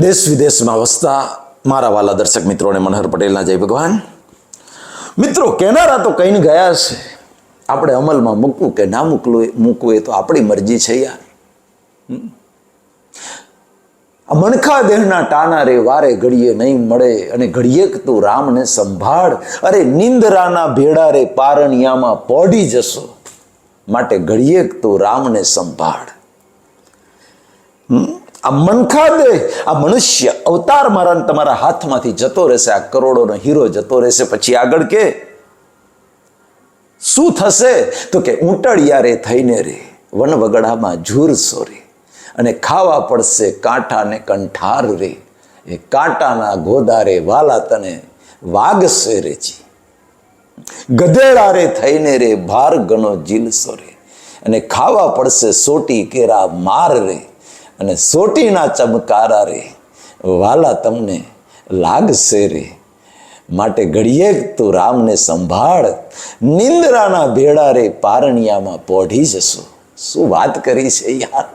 દેશ વિદેશમાં વસતા મારા વાલા દર્શક મિત્રોને મનહર પટેલના જય ભગવાન. મિત્રો કેનારા તો કહીને ગયા છે આપણે અમલમાં મૂકવું કે ના મૂકવું મૂકવું એ તો આપણી મરજી છે યાર. હમ. મણખા દેહના ટાના રે, વારે ઘડીએ નહીં મળે અને ઘડીએ તું રામને સંભાળ. અરે, નિંદરાના ભેડા રે, પારણિયામાં પોઢી જશો. માટે ઘડીએ તું રામને સંભાળ. આ મનખા દે આ મનુષ્ય અવતાર મારા તમારા હાથમાંથી જતો રહેશે, આ કરોડોનો હીરો જતો રહેશે. પછી આગળ કે? શું થશે? તો કે ઊંટળિયા રે થઈને રે વનવગડામાં ઝૂર સોરે અને ખાવા પડશે કાંઠા ને કંઠાર રે, એ કાંટાના ગોદારે વાલા તને વાગશે રેજી ગધેડા રે થઈને રે ભાર ગનો જીલસો રે, અને ખાવા પડશે સોટી કેરા માર રે અને સોટીના ચમકારા રે વાલા તમને લાગશે રે માટે ઘડીએ તું રામને સંભાળ, નિંદ્રાના ભેડા રે પારણિયામાં પોઢી જશો. શું વાત કરી છે યાર?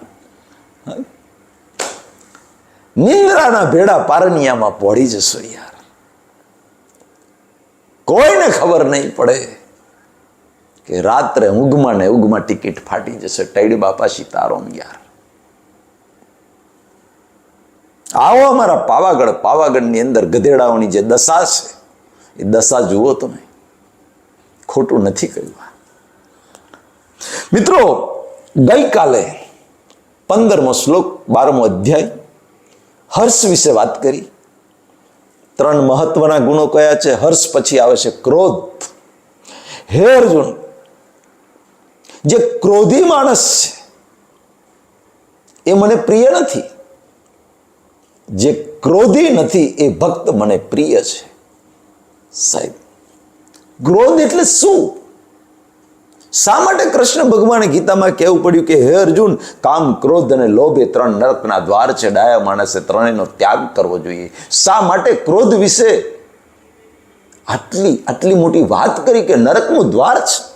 નિંદ્રાના ભેડા પારણિયામાં પોઢી જશો યાર. કોઈને ખબર નહીં પડે કે રાત્રે ઊંઘમાં ને ઊંઘમાં ટિકિટ ફાટી જશે. ટૈડ બાપા સીતારોમ યાર. આવો અમારા પાવાગઢ, પાવાગઢની અંદર ગધેડાઓની જે દશા છે, એ દશા જુઓ તમે. ખોટું નથી કહ્યું મિત્રો, ગઈકાલે પંદરમો શ્લોક, બારમો અધ્યાય, હર્ષ વિશે વાત કરી. ત્રણ મહત્વના ગુણો કયા છે? હર્ષ પછી આવે છે ક્રોધ. હે અર્જુન, જે ક્રોધી માણસ છે, એ મને પ્રિય નથી. જે ક્રોધી નથી એ ભક્ત મને પ્રિય છે. સાહેબ, ક્રોધ એટલે શું? શા માટે કૃષ્ણ ભગવાને ગીતામાં કહેવું પડ્યું કે, હે અર્જુન, કામ, ક્રોધ અને લોભ એ ત્રણ નરકના દ્વાર છે, ડાયા માણસે ત્રણેયનો ત્યાગ કરવો જોઈએ. શા માટે ક્રોધ વિશે આટલી આટલી મોટી વાત કરી કે નરકનું દ્વાર છે?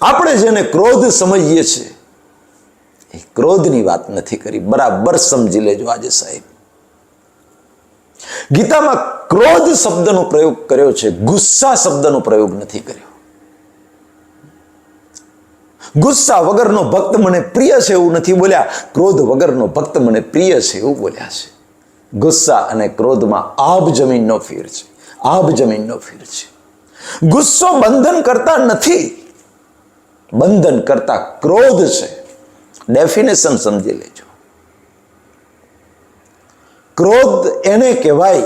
આપણે જેને ક્રોધ સમજીએ છીએ ક્રોધની વાત નથી કરી. બરાબર સમજી લેજો આજે સાહેબ. ગીતામાં ક્રોધ શબ્દનો પ્રયોગ કર્યો છે. ગુસ્સા શબ્દનો પ્રયોગ નથી કર્યો. ગુસ્સા વગરનો ભક્ત મને પ્રિય છે એવું નથી બોલ્યા. ક્રોધ વગરનો ભક્ત મને પ્રિય છે એવું બોલ્યા છે. ગુસ્સા અને ક્રોધમાં આબ જમીનનો ફેર છે. આબ જમીનનો ફેર છે. ગુસ્સો બંધન કરતા નથી. બંધન કરતા ક્રોધ છે. ડેફિનેશન સમજી લેજો. ક્રોધ એને કહેવાય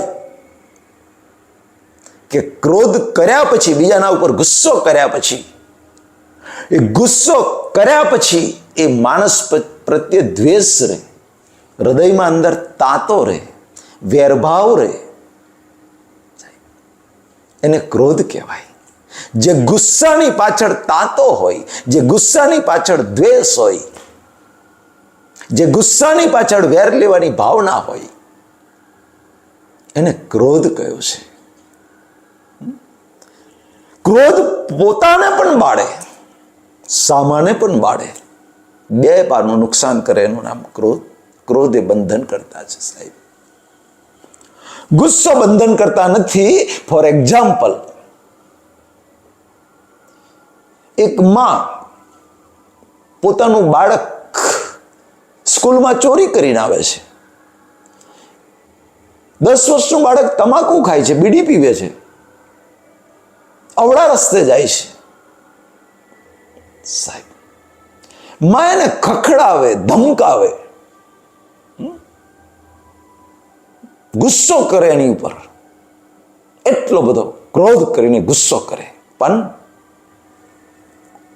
કે ક્રોધ કર્યા પછી, બીજાના ઉપર ગુસ્સો કર્યા પછી, એ ગુસ્સો કર્યા પછી એ માણસ પ્રત્યે દ્વેષ રહે, હૃદયમાં અંદર તાતો રહે, વેરભાવ રહે. એને ક્રોધ કહેવાય. જે ગુસ્સાની પાછળ તાતો હોય, જે ગુસ્સાની પાછળ દ્વેષ હોય જે ગુસ્સાની પાછળ વેર લેવાની ભાવના હોય, એને ક્રોધ કયો છે? ક્રોધ પોતાને પણ બાળે, સામાને પણ બાળે. બે પારનું નુકસાન કરે એનું નામ ક્રોધ. ક્રોધ એ બંધન કરતા છે સાહેબ. ગુસ્સો બંધન કરતા નથી. ફોર એક્ઝામ્પલ એક માં પોતાનું બાળક સ્કૂલમાં ચોરી કરીને આવે છે. દસ વર્ષનું બાળક તમાકુ ખાય છે, બીડી પીવે છે. અવળા રસ્તે જાય છે. સાહેબમાં એને ખખડાવે, ધમકાવે. ગુસ્સો કરે એની ઉપર. એટલો બધો ક્રોધ કરીને ગુસ્સો કરે. પણ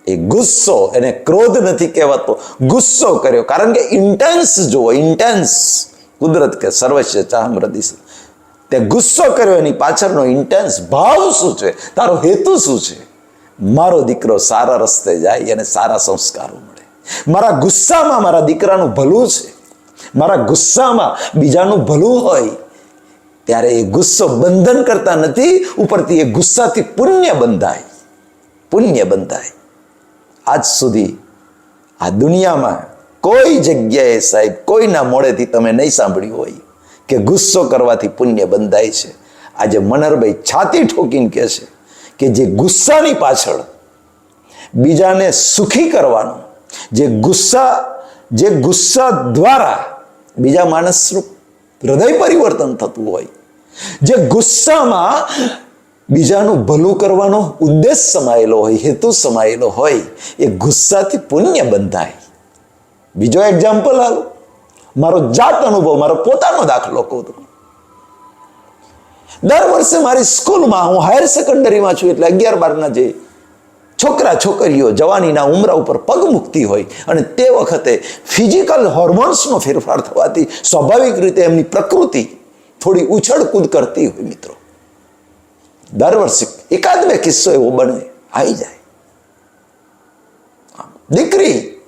એ ગુસ્સો એને ક્રોધ નથી કહેવાતો. ગુસ્સો કર્યો. કારણ કે ઇન્ટેન્સ જુઓ ઇન્ટેન્સ કુદરત કે સર્વસ્ય ચાહમ તે ગુસ્સો કર્યો એની પાછળનો ઇન્ટેન્સ ભાવ શું છે? તારો હેતુ શું છે? મારો દીકરો સારા રસ્તે જાય અને સારા સંસ્કારો મળે. મારા ગુસ્સામાં મારા દીકરાનું ભલું છે. મારા ગુસ્સામાં બીજાનું ભલું હોય. ત્યારે એ ગુસ્સો બંધન કરતા નથી. ઉપરથી એ ગુસ્સાથી પુણ્ય બંધાય. પુણ્ય બંધાય. આજ સુધી આ દુનિયામાં કોઈ જગ્યાએ સાહેબ કોઈના મોડેથી તમે નહીં સાંભળ્યું હોય કે ગુસ્સો કરવાથી પુણ્ય બંધાય છે. આજે મનરભાઈ છાતી ઠોકીને કહે છે કે જે ગુસ્સાની પાછળ બીજાને સુખી કરવાનો, જે ગુસ્સા જે ગુસ્સા દ્વારા બીજા માણસનું હૃદય પરિવર્તન થતું હોય, જે ગુસ્સામાં બીજાનું ભલું કરવાનો ઉદ્દેશ સમાયેલો હોય, હેતુ સમાયેલો હોય, એ ગુસ્સાથી પુણ્ય બંધાય. બીજો એક્ઝામ્પલ હાલો મારો જાત અનુભવ, મારો પોતાનો દાખલો કહું તો. દર વર્ષે મારી સ્કૂલમાં હું હાયર સેકન્ડરીમાં છું એટલે અગિયાર બારના જે છોકરા છોકરીઓ જવાનીના ઉમરા ઉપર પગ મૂકતી હોય અને તે વખતે ફિઝિકલ હોર્મોન્સનો ફેરફાર થવાથી સ્વાભાવિક રીતે એમની પ્રકૃતિ થોડી ઉછળ કૂદ કરતી હોય મિત્રો. દર વર્ષે એકાદ બે કિસ્સો એવો બને આવી જાય. દીકરી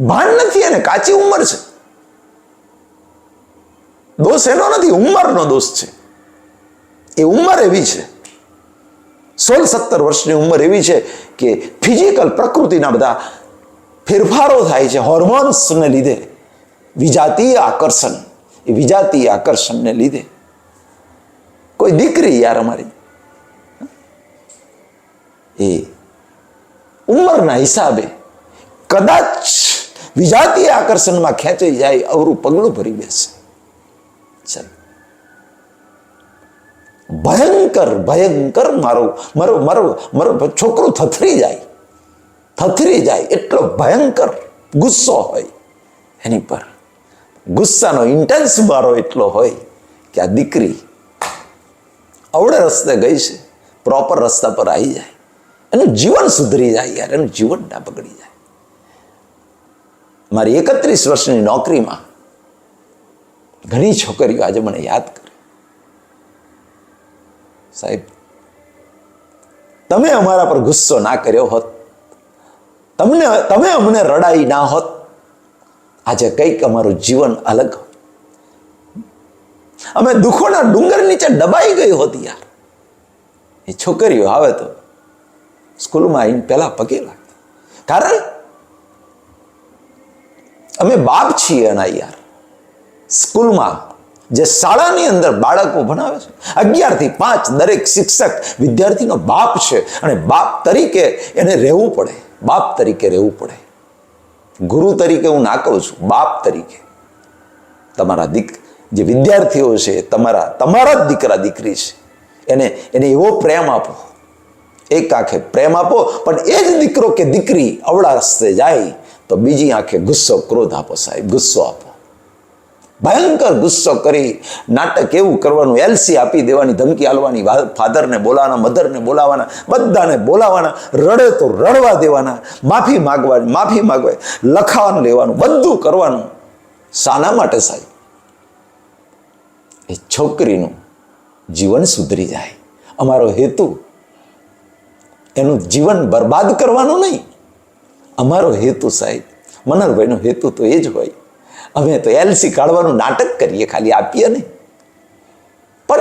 ભાન નથી અને કાચી ઉંમર છે. દોષ એનો નથી, ઉંમરનો દોષ છે. એ ઉંમર એવી છે. સોળ સત્તર વર્ષની ઉંમર એવી છે કે ફિઝિકલ પ્રકૃતિના બધા ફેરફારો થાય છે હોર્મોન્સને લીધે. વિજાતીય આકર્ષણ, એ વિજાતીય આકર્ષણને લીધે. કોઈ દીકરી યાર અમારી. એ ઉંમરના હિસાબે કદાચ વિજાતીય આકર્ષણમાં ખેંચાઈ જાય, અવરું પગલું ભરી બેસે. ચાલ. ભયંકર ભયંકર મારો મારો મારો મારો છોકરો થથરી જાય. થથરી જાય, એટલો ભયંકર ગુસ્સો હોય. એની પર ગુસ્સાનો ઇન્ટેન્સ મારો એટલો હોય કે આ દીકરી અવળે રસ્તે ગઈ છે. પ્રોપર રસ્તા પર આવી જાય. એનું જીવન સુધરી જાય યાર. એનું જીવન ના બગડી જાય. મારી એકત્રીસ વર્ષની નોકરીમાં ઘણી છોકરીઓ આજે મને યાદ કરે. સાહેબ, તમે અમારા પર ગુસ્સો ના કર્યો હોત. તમને, તમે અમને રડાઈ ના હોત. આજે કંઈક અમારું જીવન અલગ હોત. અમે દુઃખોના ડુંગર નીચે દબાઈ ગઈ હોતી યાર. એ છોકરીઓ આવે તો સ્કૂલમાં આવીને પહેલા પગે લાગતા. કારણ અમે બાપ છીએ એના યાર. સ્કૂલમાં જે શાળાની અંદર બાળકો ભણાવે છે, અગિયારથી પાંચ દરેક શિક્ષક વિદ્યાર્થીનો બાપ છે અને બાપ તરીકે એને રહેવું પડે, બાપ તરીકે રહેવું પડે. ગુરુ તરીકે હું ના કહું છું, બાપ તરીકે. તમારા દીક જે વિદ્યાર્થીઓ છે, તમારા તમારા જ દીકરા, દીકરી છે, એને એને એવો પ્રેમ આપો. એક આંખે પ્રેમ આપો, પણ એ જ દીકરો કે દીકરી અવળા રસ્તે જાય, તો બીજી આંખે ગુસ્સો, ક્રોધ આપો સાહેબ, ગુસ્સો આપો. ભયંકર ગુસ્સો કરી નાટક એવું કરવાનું એલસી આપી દેવાની, ધમકી આલવાની ફાધરને બોલાવાના મધરને બોલાવાના બધાને બોલાવાના રડે તો રડવા દેવાના, માફી માગવાની માફી માગવા, લખાવાનું, લેવાનું, બધું કરવાનું. શાના માટે સાહેબ એ છોકરીનું જીવન સુધરી જાય. અમારો હેતુ એનું જીવન બરબાદ કરવાનું નહીં. અમારો હેતુ સાહેબ, મનરભાઈનો હેતુ તો એ જ હોય. અમે તો એલસી કાઢવાનું નાટક કરીએ, ખાલી આપીએ ને પણ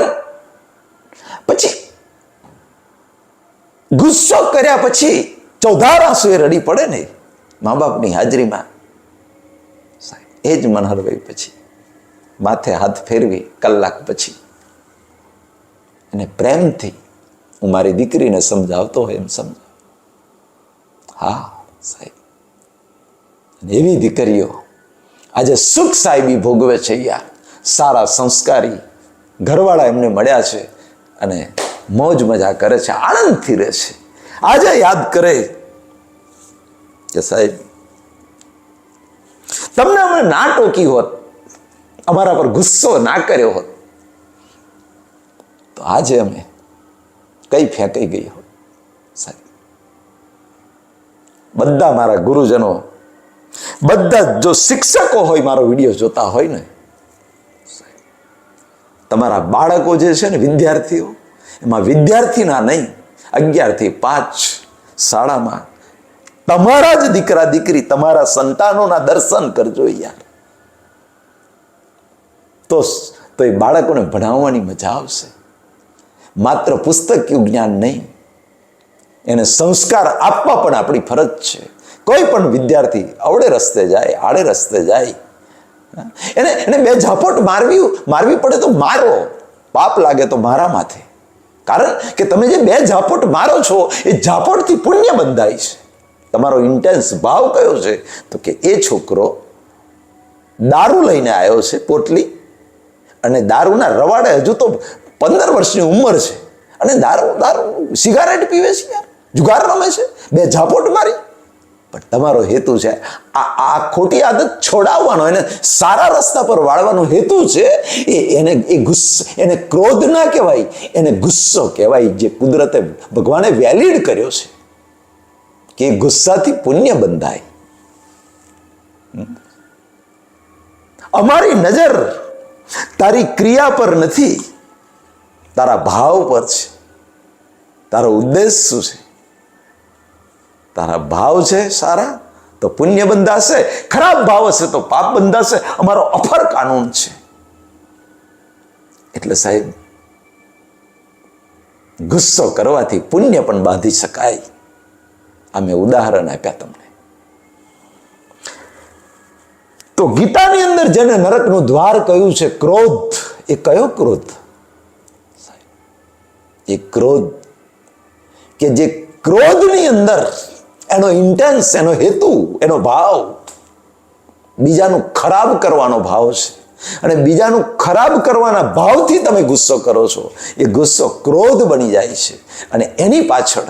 પછી ગુસ્સો કર્યા પછી ચૌધાર એ રડી પડે ને. મા બાપની હાજરીમાં એ જ મનહરભાઈ પછી માથે હાથ ફેરવી કલાક પછી. અને પ્રેમથી હું મારી દીકરીને સમજાવતો હોય એમ સમજાવ. હા, સાહેબ. અને એવી દીકરીઓ આજે સુખ સાહેબી ભોગવે છે યાર. સારા સંસ્કારી ઘરવાળા એમને મળ્યા છે અને મોજ મજા કરે છે, આનંદથી રહે છે. આજે યાદ કરે કે સાહેબ, તમને હમણાં ના ટોકી હોત અમારા પર ગુસ્સો ના કર્યો હોત, તો આજે અમે કઈ ફેંકાઈ ગઈ હોત. બધા મારા ગુરુજનો, બધા જો શિક્ષકો હોય, મારો વીડિયો જોતા હોય ને તમારા બાળકો જે છે ને વિદ્યાર્થીઓ, એમાં વિદ્યાર્થીના નહીં, અગિયારથી પાંચ શાળામાં તમારા જ દીકરા દીકરી તમારા સંતાનોના દર્શન કરજો યાર. તો તો એ બાળકોને ભણાવવાની મજા આવશે. માત્ર પુસ્તકીય જ્ઞાન નહીં, એને સંસ્કાર આપવા પણ આપણી ફરજ છે. કોઈ પણ વિદ્યાર્થી અવળે રસ્તે જાય, આડે રસ્તે જાય. એને એને બે ઝાપટ મારવી મારવી પડે તો મારો. પાપ લાગે તો મારા માથે. કારણ કે તમે જે બે ઝાપટ મારો છો, એ ઝાપટથી પુણ્ય બંધાય છે. તમારો ઇન્ટેન્સ ભાવ કયો છે? તો કે એ છોકરો દારૂ લઈને આવ્યો છે પોટલી અને દારૂના રવાડે હજુ તો પંદર વર્ષની ઉંમર છે. અને દારૂ દારૂ, સિગારેટ પીવે છે યાર. જુગાર રમે છે. બે ઝાપોટ મારી. પણ તમારો હેતુ છે, આ આ ખોટી આદત છોડાવવાનો એને સારા રસ્તા પર વાળવાનો હેતુ છે, એ એને, એ ગુસ્સો, એને ક્રોધ ના કહેવાય, એને ગુસ્સો કહેવાય, જે કુદરતે ભગવાને વેલિડ કર્યો છે. કે ગુસ્સાથી પુણ્ય બંધાય. અમારી નજર તારી ક્રિયા પર નથી. તારા ભાવ પર છે. તારો ઉદ્દેશ શું છે? તારા ભાવ છે સારા તો પુણ્ય બંધાશે, ખરાબ ભાવ હશે તો પાપ બંધાશે, અમારો અફર કાનૂન છે. એટલે સાહેબ, ગુસ્સો કરવાથી પુણ્ય પણ બાંધી શકાય. આ મેં ઉદાહરણ આપ્યા તમને. તો ગીતાની અંદર જેને નરકનું દ્વાર કહ્યું છે, ક્રોધ, એ કયો ક્રોધ? એ ક્રોધ. કે જે ક્રોધની અંદર એનો ઇન્ટેન્સ એનો હેતુ, એનો ભાવ, બીજાનું ખરાબ કરવાનો ભાવ છે. અને બીજાનું ખરાબ કરવાના ભાવથી તમે ગુસ્સો કરો છો, એ ગુસ્સો ક્રોધ બની જાય છે. અને એની પાછળ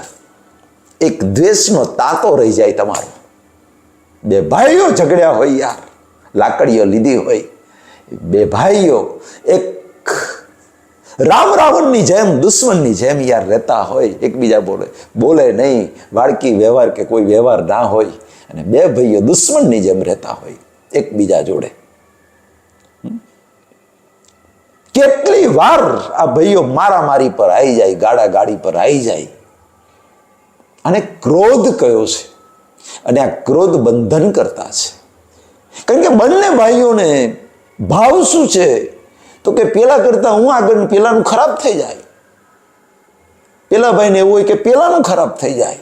એક દ્વેષનો તાતો રહી જાય તમારો. બે ભાઈઓ ઝઘડ્યા હોય યાર. લાકડીઓ લીધી હોય. બે ભાઈઓ, એક રામ રાવણની જેમ, દુશ્મનની જેમ યાર રહેતા હોય. એકબીજા બોલે બોલે નહીં વાળકી વ્યવહાર કે કોઈ વ્યવહાર ના હોય. અને બે ભાઈઓ દુશ્મનની જેમ રહેતા હોય, એકબીજા જોડે. કેટલી વાર આ ભાઈઓ મારામારી પર આવી જાય ગાડા ગાડી પર આવી જાય. અને ક્રોધ કયો છે? અને આ ક્રોધ બંધન કરતા છે. કારણ કે બંને ભાઈઓને ભાવ શું છે? તો કે પેલા કરતા હું આગળ પેલાનું ખરાબ થઈ જાય. પેલા ભાઈને એવું હોય કે પેલાનું ખરાબ થઈ જાય.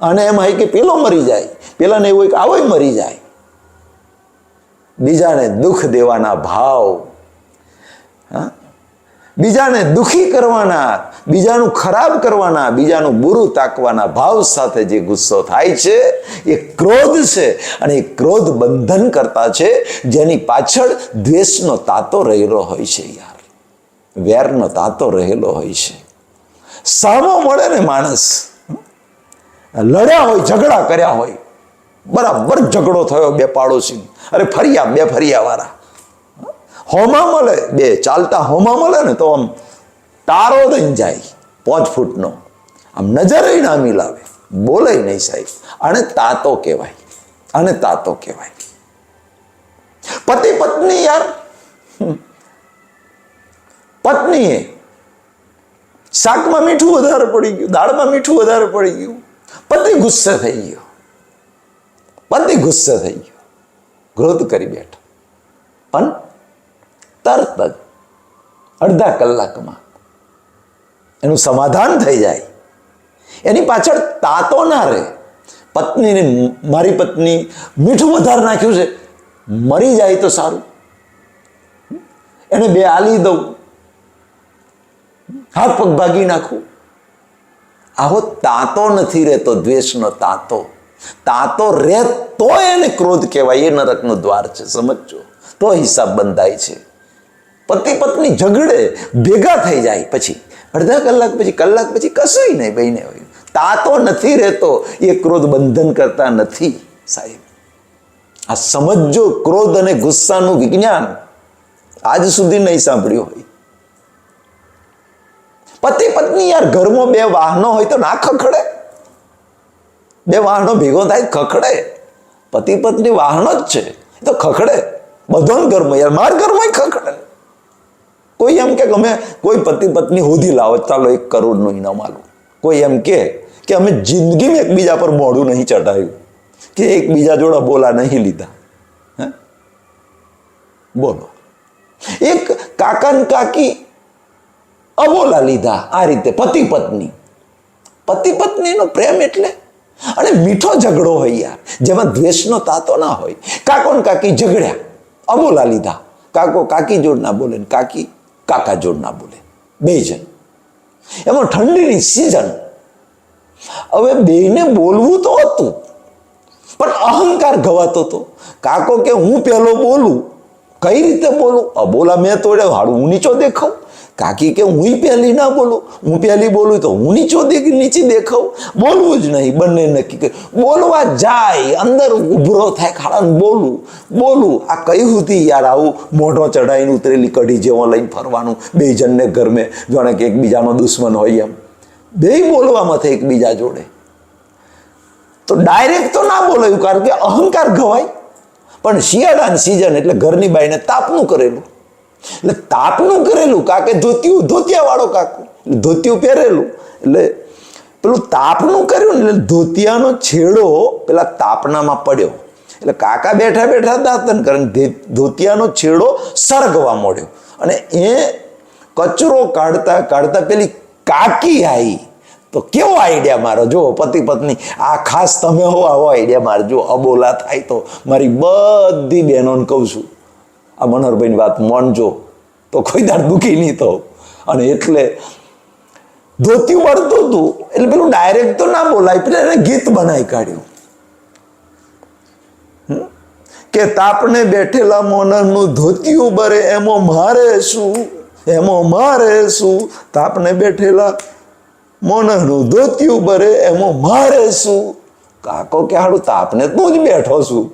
અને એમ હોય કે પેલો મરી જાય. પેલાને એવું હોય કે આવો મરી જાય. બીજાને દુઃખ દેવાના ભાવ. હા? બીજાને દુખી કરવાના, બીજાનું ખરાબ કરવાના, બીજાનું બુરું તાકવાના ભાવ સાથે જે ગુસ્સો થાય છે, એ ક્રોધ છે અને એ ક્રોધ બંધન કરતા છે, જેની પાછળ દ્વેષનો તાતો રહેલો હોય છે યાર. વેરનો તાતો રહેલો હોય છે. સામો મળે ને માણસ, લડ્યા હોય, ઝઘડા કર્યા હોય, બરાબર ઝઘડો થયો બે પાડોશી અરે ફરિયા બે ફરિયા વાળા હોમા મળે, બે ચાલતા હોમા મળે ને તો આમ તારો દઈ જાય પાંચ ફૂટનો. આમ નજરે ના મિલાવે. બોલે નહીં સાહેબ. આને તાતો કહેવાય. આને તાતો કહેવાય. પતિ પત્ની યાર. પત્નીએ શાકમાં મીઠું વધારે પડી ગયું, દાળમાં મીઠું વધારે પડી ગયું. પતિ ગુસ્સે થઈ ગયો. પતિ ગુસ્સે થઈ ગયો. ક્રોધ કરી બેઠો. પણ તરત જ અડધા કલાકમાં એનું સમાધાન થઈ જાય. એની પાછળ તાતો ના રહે. પત્નીને મારી પત્ની મીઠું વધારે નાખ્યું છે. મરી જાય તો સારું. એને બે આલી દઉં. હાથ પગ ભાગી નાખું. આવો તાતો નથી રહેતો, દ્વેષનો તાતો. તાતો રહે તો એને ક્રોધ કહેવાય. એ નરકનું દ્વાર છે, સમજજો. તો હિસાબ બંધાય છે. પતિ પત્ની ઝઘડે ભેગા થઈ જાય પછી. અડધા કલાક પછી કલાક પછી કશું નહીં બહીને હોય. તાતો નથી રહેતો, એ ક્રોધ બંધન કરતા નથી, સાહેબ. આ સમજો ક્રોધ અને ગુસ્સાનું વિજ્ઞાન આજ સુધી નહીં સાંભળ્યું હોય. પતિ પત્ની યાર ઘરમાં બે વાહનો હોય તો ના ખખડે. બે વાહનો ભેગો થાય ખખડે. પતિ પત્ની વાહનો જ છે તો ખખડે. બધો ઘરમાં યાર, માર ઘરમાં ખખડે. કોઈ એમ કે અમે કોઈ પતિ પત્ની હોધી લાવો, ચાલો એક કરોડનું ઇનામ આલું. કોઈ એમ કે કે અમે જિંદગીમાં એકબીજા પર મોઢું નહીં ચઢાયું. કે એકબીજા જોડે બોલા નહીં લીધા. હે? બોલો. એક કાકા ને કાકી અબોલા લીધા આ રીતે, પતિ પત્ની. પતિ પત્નીનો પ્રેમ એટલે? અને મીઠો ઝઘડો હોય યાર, જેમાં દ્વેષનો તાતો ના હોય. કાકો ને કાકી ઝઘડ્યા અબોલા લીધા. કાકો કાકી જોડ ના બોલે કાકી કાકા જોડ ના બોલે. બે જણ. એમાં ઠંડીની સિઝન હવે બેને બોલવું તો હતું. પણ અહંકાર ગવાતો હતો કાકો કે હું પહેલો બોલું? કઈ રીતે બોલું? અબોલા મેં તોડે હાડું હું નીચો દેખાઉં? કાકી કે હું પહેલી ના બોલું? હું પહેલી બોલું તો હું નીચો નીચી દેખાઉં? બોલવું જ નહીં, બંને નક્કી કરે. બોલવા જાય, અંદર ઉભરો થાય ખાડા બોલું. બોલું. આ કઈ હતી યાર આવું મોઢો ચઢાઈને ઉતરેલી કઢી જેવો લઈને ફરવાનું બે જણને ઘરમે, જાણે કે એકબીજાનો દુશ્મન હોય એમ. બે બોલવામાં થાય એકબીજા જોડે. તો ડાયરેક્ટ તો ના બોલાયું, કારણ કે અહંકાર ગવાય. પણ શિયાળાની સિઝન એટલે ઘરની બાઈને તાપનું કરેલું. એટલે તાપનું કરેલું કાકે, ધોતિયું ધોતિયા વાળો કાકુ ધોતિયું પહેરેલું. એટલે પેલું તાપનું કર્યું ને, એટલે ધોતિયાનો છેડો પેલા તાપનામાં પડ્યો. એટલે કાકા બેઠા બેઠા દાંતન કરે ધોતિયાનો છેડો સળગવા મળ્યો. અને એ કચરો કાઢતા કાઢતા પેલી કાકી આવી તો કેવો આઈડિયા મારો? જો પતિ પત્ની, આ ખાસ તમે હો, આવો આઈડિયા મારજો અબોલા થાય તો મારી બધી બહેનોને કહું છું. આ મનોહરભાઈની વાત માનજો તો કોઈ દાડ દુઃખી નહીં થવું. અને એટલે ધોતિયું વળતું હતું એટલે પેલું ડાયરેક્ટ તો ના બોલાય, પેલા એને ગીત બનાવી કાઢ્યું? કે તાપને બેઠેલા મોનરનું ધોતિયું બરે એમો મારે શું? એમો મારે શું? તાપને બેઠેલા મોનરનું ધોતિયું બરે એમો મારે શું? કાકો કે હાડું તાપને તું જ બેઠો છું.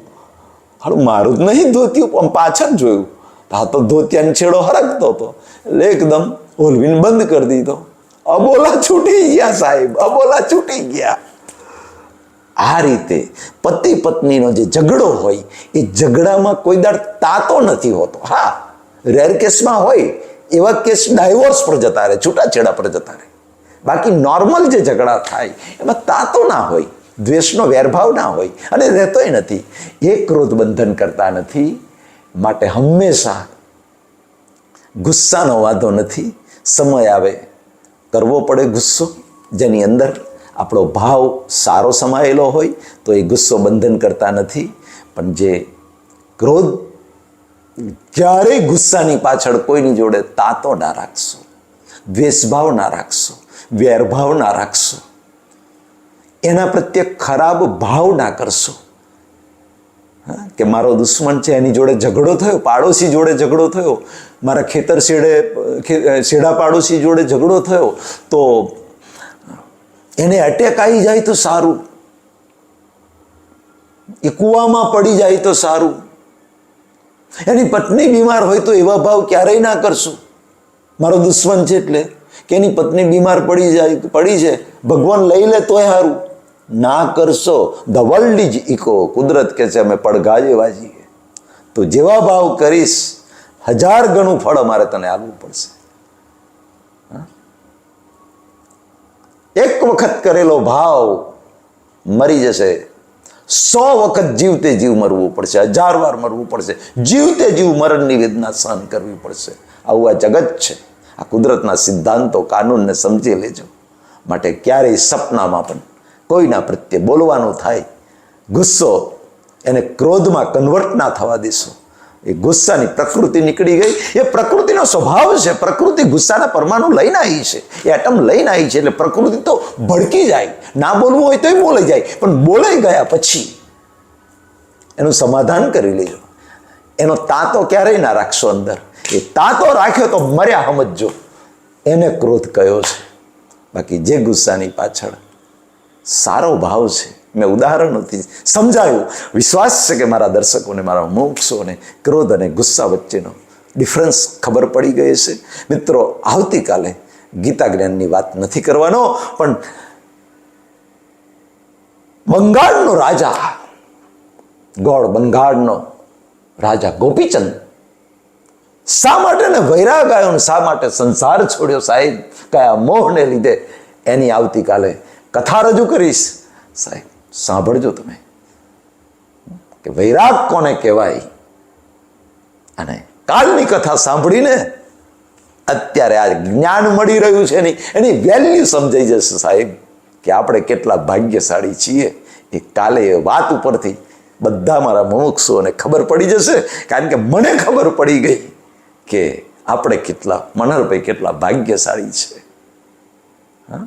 હાડું મારું જ નહીં, ધોત્યું પણ પાછળ જોયું. આ તો ધોતિયાનો છેડો હરકતો હતો. એટલે એકદમ ઓલવીને બંધ કરી દીધો. અબોલા છૂટી ગયા સાહેબ, અબોલા છૂટી ગયા. આ રીતે પતિ પત્નીનો જે ઝઘડો હોય, એ ઝઘડામાં કોઈ દાડ તાતો નથી હોતો. હા રેર કેસમાં હોય, એવા કેસ ડાયવોર્સ પર જતા રહે, છૂટાછેડા પર જતા રહે. બાકી નોર્મલ જે ઝઘડા થાય, એમાં તાતો ના હોય. દ્વેષનો વેરભાવ ના હોય અને રહેતોય નથી. એ ક્રોધ બંધન કરતા નથી. માટે હંમેશા ગુસ્સાનો વાંધો નથી. સમય આવે, કરવો પડે ગુસ્સો. જેની અંદર આપણો ભાવ સારો સમાયેલો હોય તો એ ગુસ્સો બંધન કરતા નથી. પણ જે ક્રોધ ક્યારેય ગુસ્સાની પાછળ કોઈની જોડે તાતો ના રાખશો. દ્વેષભાવ ના રાખશો. વેરભાવ ના રાખશો. એના પ્રત્યે ખરાબ ભાવ ના કરશો. કે મારો દુશ્મન છે, એની જોડે ઝઘડો થયો, પાડોશી જોડે ઝઘડો થયો, મારા ખેતર શેડે શેડા પાડોશી જોડે ઝઘડો થયો, તો એને અટેક આવી જાય તો સારું. એ કૂવામાં પડી જાય તો સારું. એની પત્ની બીમાર હોય તો એવા ભાવ ક્યારેય ના કરશું. મારો દુશ્મન છે એટલે કે એની પત્ની બીમાર પડી જાય, પડી છે, ભગવાન લઈ લે તોય સારું. ના કરશો ધ વર્લ્ડ ઇઝ ઇકો કુદરત કે છે, અમે પડઘા જેવા છીએ. તો જેવા ભાવ કરીશ, હજાર ગણું ફળ અમારે તને આવવું પડશે. એક વખત કરેલો ભાવ મરી જશે. સો વખત જીવતે જીવ મરવું પડશે, હજાર વાર મરવું પડશે. જીવતે જીવ મરણની વેદના સહન કરવી પડશે. આવું આ જગત છે. આ કુદરતના સિદ્ધાંતો, કાનૂનને સમજી લેજો. માટે ક્યારેય સપનામાં પણ કોઈના પ્રત્યે બોલવાનું થાય, ગુસ્સો એને ક્રોધમાં કન્વર્ટ ના થવા દેશો. એ ગુસ્સાની પ્રકૃતિ નીકળી ગઈ. એ પ્રકૃતિનો સ્વભાવ છે. પ્રકૃતિ ગુસ્સાના પરમાણુ લઈને આવી છે. એ એટમ લઈને આવી છે એટલે પ્રકૃતિ તો ભડકી જાય. ના બોલવું હોય તોય બોલાઈ જાય. પણ બોલાઈ ગયા પછી એનું સમાધાન કરી લેજો. એનો તાતો ક્યારેય ના રાખશો અંદર. એ તાતો રાખ્યો તો મર્યા સમજજો. એને ક્રોધ કયો છે? બાકી જે ગુસ્સાની પાછળ સારો ભાવ છે. મેં ઉદાહરણોથી સમજાયું. વિશ્વાસ છે કે મારા દર્શકોને મારા મોક્ષોને ક્રોધ અને ગુસ્સા વચ્ચેનો ડિફરન્સ ખબર પડી ગઈ છે મિત્રો, આવતીકાલે ગીતા જ્ઞાનની વાત નથી કરવાનો, પણ બંગાળનો રાજા, ગોળ બંગાળનો રાજા ગોપીચંદ, શા માટે ને વૈરાગ આવ્યો શા માટે સંસાર છોડ્યો સાહેબ? કયા મોહને લીધે? એની આવતીકાલે કથા રજૂ કરીશ. સાહેબ, સાંભળજો તમે. કે વૈરાગ કોને કહેવાય? અને કાલની કથા સાંભળીને અત્યારે આ જ્ઞાન મળી રહ્યું છે એની એની વેલ્યુ સમજાઈ જશે સાહેબ, કે આપણે કેટલા ભાગ્યશાળી છીએ. એ કાલે એ વાત ઉપરથી બધા મારા મુમુક્ષુઓને ખબર પડી જશે, કારણ કે મને ખબર પડી ગઈ કે આપણે કેટલા મનહરભાઈ કેટલા ભાગ્યશાળી છે. હા?